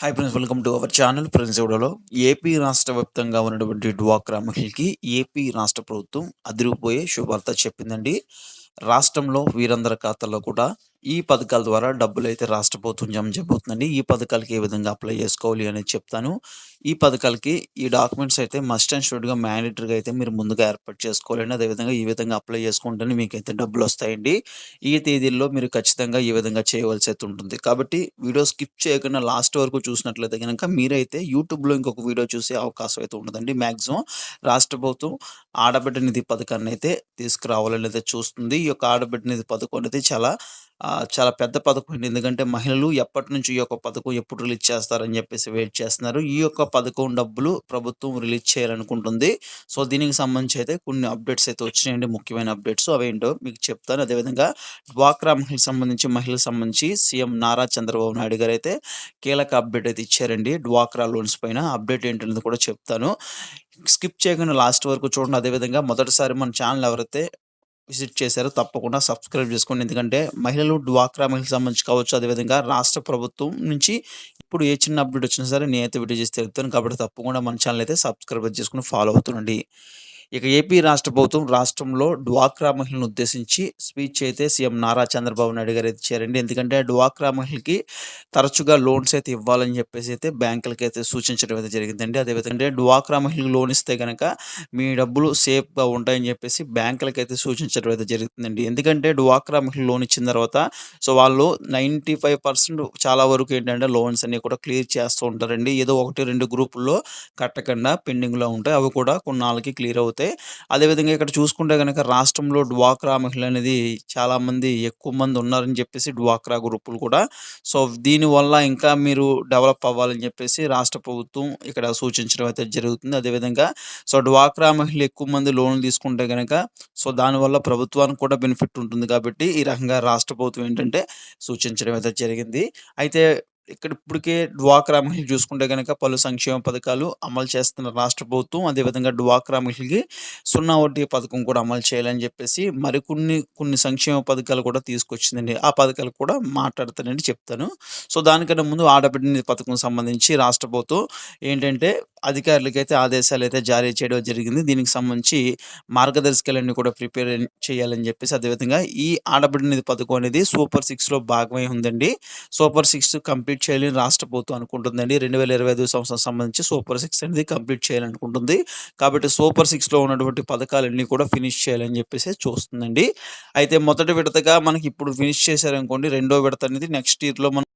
Hi friends welcome to our channel friends ఇవిడలో AP రాష్ట్ర వ్యాప్తంగా ఉన్నటువంటి డ్వాక్రా మహిళకి ఏపీ రాష్ట్ర ప్రభుత్వం అదిరిపోయే శుభార్త చెప్పిందండి. రాష్ట్రంలో వీరందరి ఖాతాల్లో కూడా ఈ పథకాల ద్వారా డబ్బులు అయితే రాష్ట్ర ప్రభుత్వం జమ చేయబోతుందండి. ఈ పథకాలకి ఏ విధంగా అప్లై చేసుకోవాలి అనేది చెప్తాను. ఈ పథకాలకి ఈ డాక్యుమెంట్స్ అయితే మస్ట్ అండ్ షుడ్గా మ్యాండేటరీగా అయితే మీరు ముందుగా ఏర్పాటు చేసుకోవాలండి. అదేవిధంగా ఈ విధంగా అప్లై చేసుకుంటేనే మీకు అయితే డబ్బులు వస్తాయండి. ఈ తేదీల్లో మీరు ఖచ్చితంగా ఈ విధంగా చేయవలసి అయితే ఉంటుంది. కాబట్టి వీడియో స్కిప్ చేయకుండా లాస్ట్ వరకు చూసినట్లయితే కనుక మీరైతే యూట్యూబ్లో ఇంకొక వీడియో చూసే అవకాశం అయితే ఉండదండి. మ్యాక్సిమం రాష్ట్ర ప్రభుత్వం ఆడబిడ్డ నిధి పథకాన్ని అయితే తీసుకురావాలని అయితే చూస్తుంది. యొక్క ఆడబిడ్డ నిధి పథకం అనేది చాలా చాలా పెద్ద పథకం అండి. ఎందుకంటే మహిళలు ఎప్పటి నుంచి ఈ యొక్క పథకం ఎప్పుడు రిలీజ్ చేస్తారని చెప్పేసి వెయిట్ చేస్తున్నారు. ఈ యొక్క పథకం డబ్బులు ప్రభుత్వం రిలీజ్ చేయాలనుకుంటుంది. సో దీనికి సంబంధించి అయితే కొన్ని అప్డేట్స్ అయితే వచ్చినాయండి. ముఖ్యమైన అప్డేట్స్. అవేంటో మీకు చెప్తాను. అదేవిధంగా డ్వాక్రా మహిళలకు సంబంధించి మహిళలకు సంబంధించి సీఎం నారా చంద్రబాబు నాయుడు గారు అయితే కీలక అప్డేట్ అయితే ఇచ్చారండి. డ్వాక్రా లోన్స్ పైన అప్డేట్ ఏంటనేది కూడా చెప్తాను. స్కిప్ చేయకుండా లాస్ట్ వరకు చూడండి. అదేవిధంగా మొదటిసారి మన ఛానల్ ఎవరైతే విజిట్ చేశారో తప్పకుండా సబ్స్క్రైబ్ చేసుకోండి. ఎందుకంటే మహిళలు డ్వాక్రా మహిళలకు సంబంధించి కావచ్చు అదేవిధంగా రాష్ట్ర ప్రభుత్వం నుంచి ఇప్పుడు ఏ చిన్న అప్డేట్ వచ్చినా సరే నేనైతే వీడియో చేసి తెలుపుతాను కాబట్టి తప్పకుండా మన ఛానల్ అయితే సబ్స్క్రైబ్ చేసుకుని ఫాలో అవుతుండండి. ఇక ఏపీ రాష్ట్ర ప్రభుత్వం రాష్ట్రంలో డ్వాక్రా మహిళలను ఉద్దేశించి స్పీచ్ అయితే సీఎం నారా చంద్రబాబు నాయుడు గారు అయితే ఇచ్చారండి. ఎందుకంటే డ్వాక్రా మహిళకి తరచుగా లోన్స్ అయితే ఇవ్వాలని చెప్పేసి అయితే బ్యాంకులకి అయితే సూచించడం అయితే జరిగిందండి. అదేవిధంగా డ్వాక్రా మహిళలకు లోన్ ఇస్తే కనుక మీ డబ్బులు సేఫ్గా ఉంటాయని చెప్పేసి బ్యాంకులకి అయితే సూచించడం అయితే జరుగుతుందండి ఎందుకంటే డ్వాక్రా మహిళ లోన్ ఇచ్చిన తర్వాత సో వాళ్ళు నైంటీ ఫైవ్ పర్సెంట్ చాలా వరకు ఏంటంటే లోన్స్ అన్ని కూడా క్లియర్ చేస్తూ ఉంటారండి. ఏదో ఒకటి రెండు గ్రూపుల్లో కట్టకుండా పెండింగ్లో ఉంటాయి. అవి కూడా కొన్నాళ్ళకి క్లియర్ అవుతాయి. అవుతాయి అదేవిధంగా ఇక్కడ చూసుకుంటే కనుక రాష్ట్రంలో డ్వాక్రా మహిళ అనేది చాలామంది ఎక్కువ మంది ఉన్నారని చెప్పేసి డ్వాక్రా గ్రూపులు కూడా. సో దీనివల్ల ఇంకా మీరు డెవలప్ అవ్వాలని చెప్పేసి రాష్ట్ర ప్రభుత్వం ఇక్కడ సూచించడం అయితే జరుగుతుంది. అదేవిధంగా సో డ్వాక్రా మహిళలు ఎక్కువ మంది లోన్లు తీసుకుంటే కనుక సో దానివల్ల ప్రభుత్వానికి కూడా బెనిఫిట్ ఉంటుంది కాబట్టి ఈ రకంగా రాష్ట్ర ప్రభుత్వం ఏంటంటే సూచించడం అయితే జరిగింది. అయితే ఇక్కడ ఇప్పటికే డ్వాక్రా మహిళలు చూసుకుంటే కనుక పలు సంక్షేమ పథకాలు అమలు చేస్తున్న రాష్ట్ర ప్రభుత్వం అదేవిధంగా డ్వాక్రా మహిళకి సున్నా వడ్డీ పథకం కూడా అమలు చేయాలని చెప్పేసి మరికొన్ని కొన్ని సంక్షేమ పథకాలు కూడా తీసుకొచ్చిందండి. ఆ పథకాలు కూడా మాట్లాడతానండి చెప్తాను. సో దానికన్నా ముందు ఆడబిడ్డ పథకం సంబంధించి రాష్ట్ర ప్రభుత్వం ఏంటంటే అధికారులకైతే ఆదేశాలు అయితే జారీ చేయడం జరిగింది. దీనికి సంబంధించి మార్గదర్శకాలన్నీ కూడా ప్రిపేర్ చేయాలని చెప్పేసి అదేవిధంగా ఈ ఆడబిడ్డ నిధి పథకం అనేది సూపర్ సిక్స్లో భాగమై ఉందండి. సూపర్ సిక్స్ కంప్లీట్ చేయాలని రాష్ట్ర ప్రభుత్వం అనుకుంటుందండి. రెండు వేల ఇరవై ఐదు సంవత్సరం సంబంధించి సూపర్ సిక్స్ అనేది కంప్లీట్ చేయాలనుకుంటుంది కాబట్టి సూపర్ సిక్స్లో ఉన్నటువంటి పథకాలన్నీ కూడా ఫినిష్ చేయాలని చెప్పేసి చూస్తుందండి. అయితే మొదటి విడతగా మనకి ఇప్పుడు ఫినిష్ చేశారనుకోండి రెండో విడత అనేది నెక్స్ట్ ఇయర్లో మనం